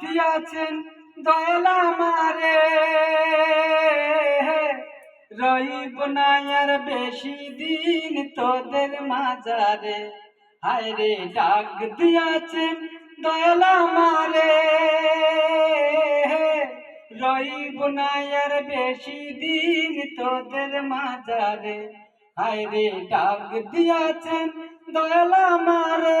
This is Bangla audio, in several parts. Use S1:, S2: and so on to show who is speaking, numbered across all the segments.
S1: দিয়াছেন দয়ালা মারে রইব না আর বেশি দিন তোদের মাজারে। হায় ডাক দিয়াছেন দয়ালা মারে রইব না আর বেশি দিন তোদের মাজারে। হায় ডাক দিয়াছেন দয়ালা মারে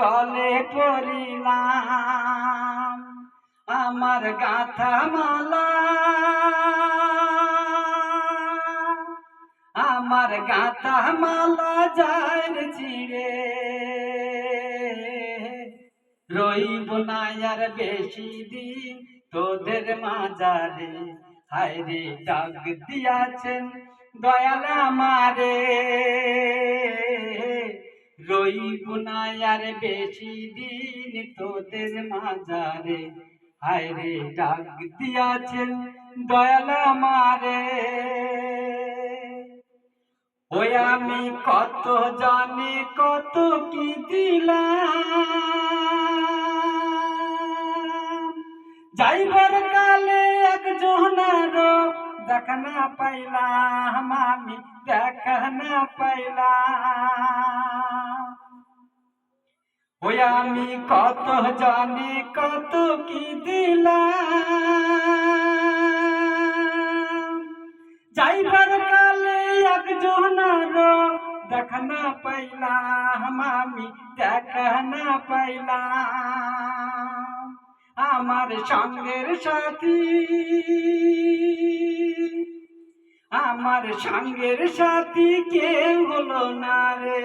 S1: গলে পড়িলাম, আমার গাথা মালা। আমার গাথা মালা যায় ছিড়ে রইব না আর বেশি দিন তোদের মাজারে। হায় রে, ডাক দিয়াছেন দয়াল আমারে। রইব না আর বেশি দিন তোদের মাজারে। হায় রে ডাক দিয়াছেন দয়াল আমারে। ওই আমি কত জানি কত কি দিলাম। যাইবার কালে একজনের দেখা না পাইলাম, আমি দেখা না পাইলাম। ওই আমি কত জানি কত কি দিলাম। যাইবার কালে একজনের দেখা না পাইলাম, আমি দেখা না পাইলাম। আমার সঙ্গের সাথী, আমার সঙ্গের সাথী কে হলো না রে।